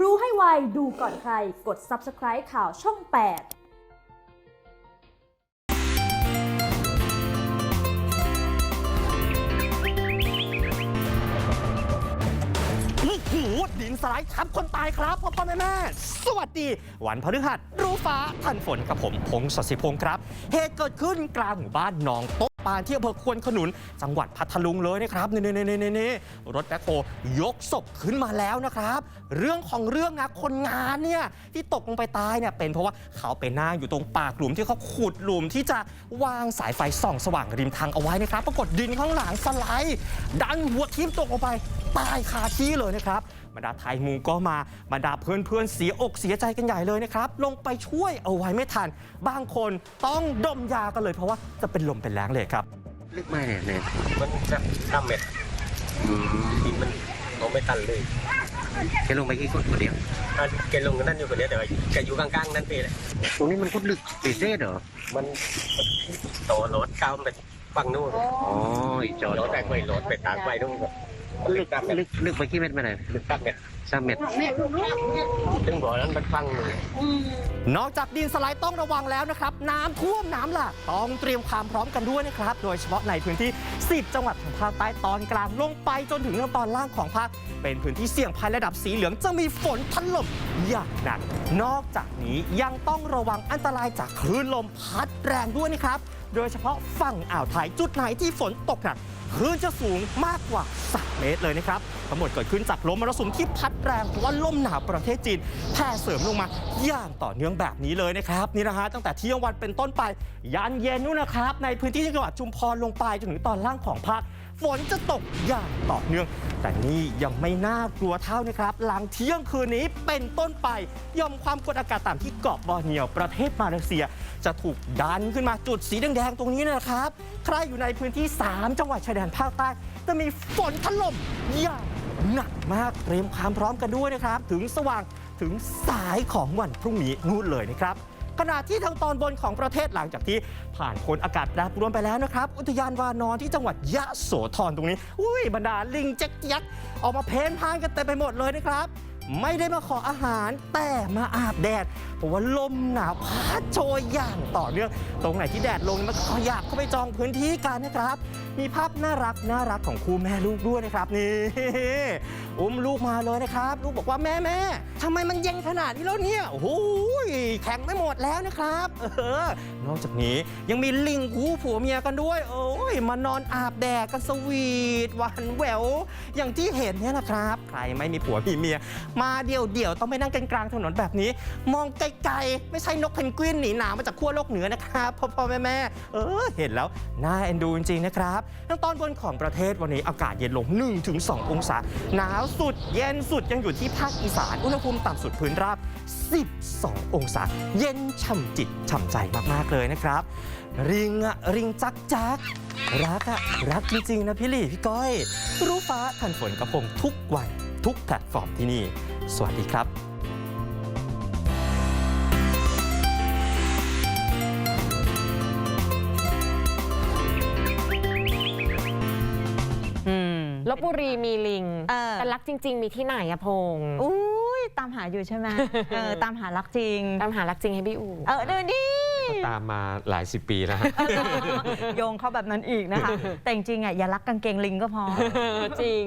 รู้ให้ไว ดูก่อนใคร กด subscribe ข่าวช่อง8โอ้โหดินสไลด์ทับคนตายครับพ่อพ่อแม่แม่สวัสดี วันพฤหัสรู้ฟ้าทันฝนกับผมพงศศิพงศ์ครับ เหตุเกิดขึ้นกลางหมู่บ้านหนองโต๊ะ ปานที่อำเภอควนขนุน จังหวัดพัทลุงเลยนะครับนี่นี่นี่นี่นี่รถแบ็คโฮยกศพขึ้นมาแล้วนะครับ เรื่องของเรื่องนะคนงานเนี่ยที่ตกลงไปตายเนี่ยเป็นเพราะว่าเขาไปนั่งอยู่ตรงปากหลุมที่เขาขุดหลุมที่จะวางสายไฟส่อง สว่างริมทางเอาไว้นะครับ ปรากฏดินข้างหลังสไลด์ดันหัวทิ่มตกลงไป ตายคาที่เลยนะครับบรรดาไทยมุงก็มาบรรดาเพื่อนๆเสียอกเสียใจกันใหญ่เลยนะครับ ลงไปช่วยเอาไว้ไม่ทัน บางคนต้องดมยากันเลยเพราะว่าจะเป็นลมเป็นแรงเลยครับ ลึกมากเนี่ยเนี่ยมันจะทำเม็ดอืมดินมันเอาไม่ตันเลยแค่ลงไปกี่คนคนเดียวแกลงกันนั่นอยู่คนเดียวแต่แกอยู่กลางๆนั่นเองแหละตรงนี้มันคุดลึกปีเศษเหรอ มันโตโหลดก้าวไปฝั่งนู้นอ๋อจอดโหลดไปไปโหลดไปตากไปนู่นมัน ลึกตามเม็ดลึกลึกไปกี่เมตรมาไหนลึกตามเม็ดสามเมตรซึ่งบ่อนั้นมันฟังเลยนอกจากดินสไลด์ต้องระวังแล้วนะครับ น้ำท่วมน้ำหลากต้องเตรียมความพร้อมกันด้วยนะครับ โดยเฉพาะในพื้นที่ 10 จังหวัดทางภาคใต้ตอนกลางลงไปจนถึงทางตอนล่างของภาค เป็นพื้นที่เสี่ยงภัยระดับสีเหลืองจะมีฝนถล่มอย่างหนัก นอกจากนี้ยังต้องระวังอันตรายจากคลื่นลมพัดแรงด้วยนะครับ โดยเฉพาะฝั่งอ่าวไทยจุดไหนที่ฝนตกหนัก คลื่นจะสูงมากกว่า 3 เมตรเลยนะครับทั้งหมดเกิดขึ้นจากลมมรสุมที่พัดแรงเพราะว่าลมหนาวประเทศจีนแผ่เสริมลงมาอย่างต่อเนื่องแบบนี้เลยนะครับนี่นะฮะตั้งแต่เที่ยงวันเป็นต้นไปยันเย็นนู่นนะครับในพื้นที่จังหวัดชุมพรลงไปจนถึงตอนล่างของภาคฝนจะตกอย่างต่อเนื่อง แต่นี่ยังไม่น่ากลัวเท่านะครับ หลังเที่ยงคืนนี้เป็นต้นไปยอมความกดอากาศต่ำที่เกาะบอร์เนียวประเทศมาเลเซีย จะถูกดันขึ้นมาจุดสีแดงๆตรงนี้นะครับ ใครอยู่ในพื้นที่ 3 จังหวัดชายแดนภาคใต้จะมีฝนถล่มอย่างหนักมากเตรียมความพร้อมกันด้วยนะครับ ถึงสว่างถึงสายของวันพรุ่งนี้นู่นเลยนะครับ ขณะที่ทางตอนบนของประเทศหลังจากที่ผ่านพ้นอากาศแปรปรวนไปแล้วนะครับ อุทยานวานอนที่จังหวัดยะโสธรตรงนี้ อุ้ยบรรดาลิงแจ็คยักษ์ออกมาเพ้นพานกันเต็มไปหมดเลยนะครับ ไม่ได้มาขออาหารแต่มาอาบแดดเพราะว่าลมหนาวพัดโชยอย่างต่อเนื่อง ตรงไหนที่แดดลงมันก็ขยับเข้าไปจองพื้นที่กันนะครับ มีภาพน่ารักน่ารักของคู่แม่ลูกด้วยนะครับนี่อุ้มลูกมาเลยนะครับ ลูกบอกว่าแม่แม่ทำไมมันเย็นขนาดนี้แล้วเนี่ยโอ้โหแข็งไม่หมดแล้วนะครับเออนอกจากนี้ยังมีลิงคู่ผัวเมียกันด้วย โอ้ยมานอนอาบแดดกันสวีทหวานแหววอย่างที่เห็นเนี่ยนะครับ ใครไม่มีผัวมีเมียมาเดี่ยวเดี่ยวต้องไปนั่งกันกลางถนนแบบนี้ มองไกลๆไม่ใช่นกเพนกวินหนีหนาวมาจากขั้วโลกเหนือนะครับพ่อพ่อแม่แม่เออเห็นแล้วน่าเอ็นดูจริงๆนะครับทางตอนบนของประเทศวันนี้อากาศเย็นลง 1-2 องศา หนาวสุดเย็นสุดยังอยู่ที่ภาคอีสานอุณหภูมิต่ำสุดพื้นราบ 12 องศา เย็นฉ่ำจิตฉ่ำใจมากๆเลยนะครับ ริงอะริงจักจักรักอะรักจริงๆนะพี่หลี่พี่ก้อย รู้ฟ้าทันฝนกระพงทุกวัน ทุกแพลตฟอร์มที่นี่ สวัสดีครับอืมลบบุรีมีลิง เออ แต่รักจริง ๆ มีที่ไหนอะพงษ์อุ้ยตามหาอยู่ใช่ไหมเออตามหารักจริง ตามหารักจริงให้พี่อูเออเดี๋ยวนี้ตามมาหลายสิบปีแล้วฮะ โยงเข้าแบบนั้นอีกนะคะ แต่จริงๆอะอย่ารักกางเกงลิงก็พอ จริง